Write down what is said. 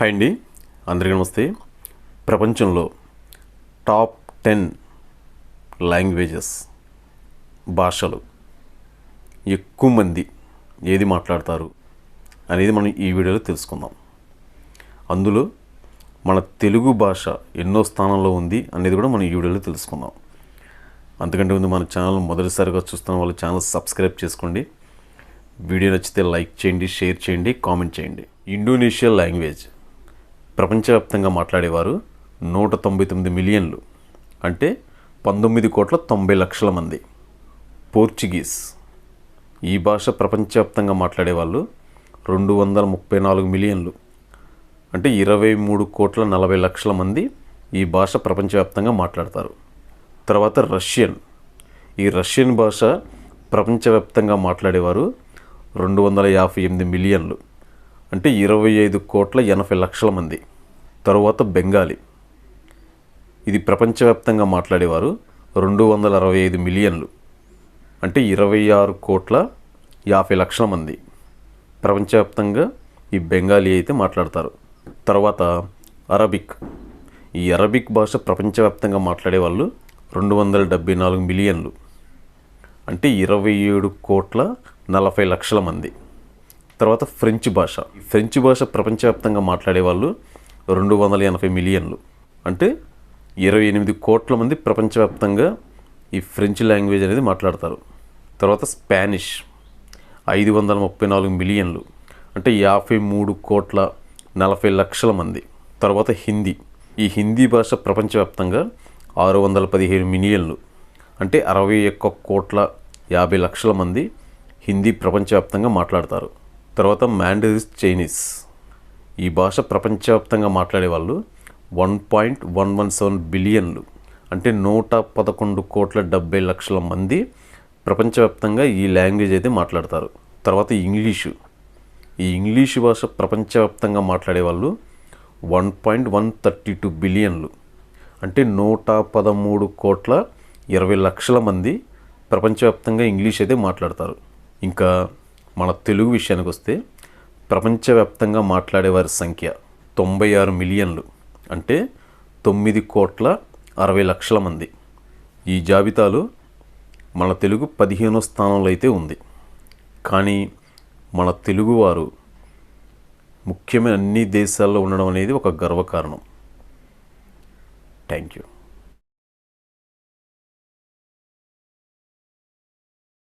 Hi అండి. అందరికీ నమస్తే. ప్రపంచంలో టాప్ టెన్ లాంగ్వేజెస్ భాషలు ఎక్కువ మంది ఏది మాట్లాడతారు అనేది మనం ఈ వీడియోలో తెలుసుకుందాం. అందులో మన తెలుగు భాష ఎన్నో స్థానంలో ఉంది అనేది కూడా మనం ఈ వీడియోలో తెలుసుకుందాం. అంతకంటే ముందు మన ఛానల్ మొదటిసారిగా చూస్తున్న వాళ్ళు ఛానల్ సబ్స్క్రైబ్ చేసుకోండి. వీడియో నచ్చితే లైక్ చేయండి షేర్ చేయండి కామెంట్ చేయండి. Indonesia language. ప్రపంచవ్యాప్తంగా మాట్లాడేవారు నూట తొంభై తొమ్మిది మిలియన్లు అంటే పంతొమ్మిది కోట్ల తొంభై లక్షల మంది. పోర్చుగీస్. ఈ భాష ప్రపంచవ్యాప్తంగా మాట్లాడేవాళ్ళు రెండు వందల ముప్పై నాలుగు మిలియన్లు అంటే ఇరవై మూడు కోట్ల నలభై లక్షల మంది ఈ భాష ప్రపంచవ్యాప్తంగా మాట్లాడతారు. తర్వాత రష్యన్. ఈ రష్యన్ భాష ప్రపంచవ్యాప్తంగా మాట్లాడేవారు రెండు వందల యాభై ఎనిమిది మిలియన్లు. అంటే ఇరవై ఐదు కోట్ల ఎనభై లక్షల మంది. తరువాత బెంగాలీ. ఇది ప్రపంచవ్యాప్తంగా మాట్లాడేవారు రెండు వందల అరవై ఐదు మిలియన్లు. అంటే ఇరవై ఆరు కోట్ల యాభై లక్షల మంది. ప్రపంచవ్యాప్తంగా ఈ బెంగాలీ అయితే మాట్లాడతారు. తర్వాత అరబిక్. ఈ అరబిక్ భాష ప్రపంచవ్యాప్తంగా మాట్లాడే వాళ్ళు రెండు వందల డెబ్బై నాలుగు మిలియన్లు. అంటే ఇరవై ఏడు కోట్ల నలభై లక్షల మంది. తర్వాత ఫ్రెంచ్ భాష. ఫ్రెంచ్ భాష ప్రపంచవ్యాప్తంగా మాట్లాడే వాళ్ళు రెండు వందల ఎనభై మిలియన్లు. అంటే ఇరవై ఎనిమిది కోట్ల మంది ప్రపంచవ్యాప్తంగా ఈ ఫ్రెంచ్ లాంగ్వేజ్ అనేది మాట్లాడతారు. తర్వాత స్పానిష్ ఐదు వందల ముప్పై నాలుగు మిలియన్లు. అంటే యాభై మూడు కోట్ల నలభై లక్షల మంది. తర్వాత హిందీ. ఈ హిందీ భాష ప్రపంచవ్యాప్తంగా ఆరు వందల పదిహేను మిలియన్లు. అంటే అరవై ఒక్క కోట్ల యాభై లక్షల మంది హిందీ ప్రపంచవ్యాప్తంగా మాట్లాడతారు. తర్వాత మ్యాండరీస్ చైనీస్. ఈ భాష ప్రపంచవ్యాప్తంగా మాట్లాడే వాళ్ళు one point one one seven బిలియన్లు అంటే నూట పదకొండు కోట్ల డెబ్బై లక్షల మంది ప్రపంచవ్యాప్తంగా ఈ లాంగ్వేజ్ అయితే మాట్లాడతారు. తర్వాత ఇంగ్లీషు. ఈ ఇంగ్లీషు భాష ప్రపంచవ్యాప్తంగా మాట్లాడే వాళ్ళు one point one thirty two బిలియన్లు అంటే నూట పదమూడు కోట్ల ఇరవై లక్షల మంది ప్రపంచవ్యాప్తంగా ఇంగ్లీష్ అయితే మాట్లాడతారు. ఇంకా మన తెలుగు విషయానికి వస్తే ప్రపంచవ్యాప్తంగా మాట్లాడేవారి సంఖ్య తొంభై ఆరు మిలియన్లు. అంటే తొమ్మిది కోట్ల అరవై లక్షల మంది. ఈ జాబితాలో మన తెలుగు పదిహేనో స్థానంలో అయితే ఉంది. కానీ మన తెలుగువారు ముఖ్యమైన అన్ని దేశాల్లో ఉండడం అనేది ఒక గర్వకారణం. Thank you.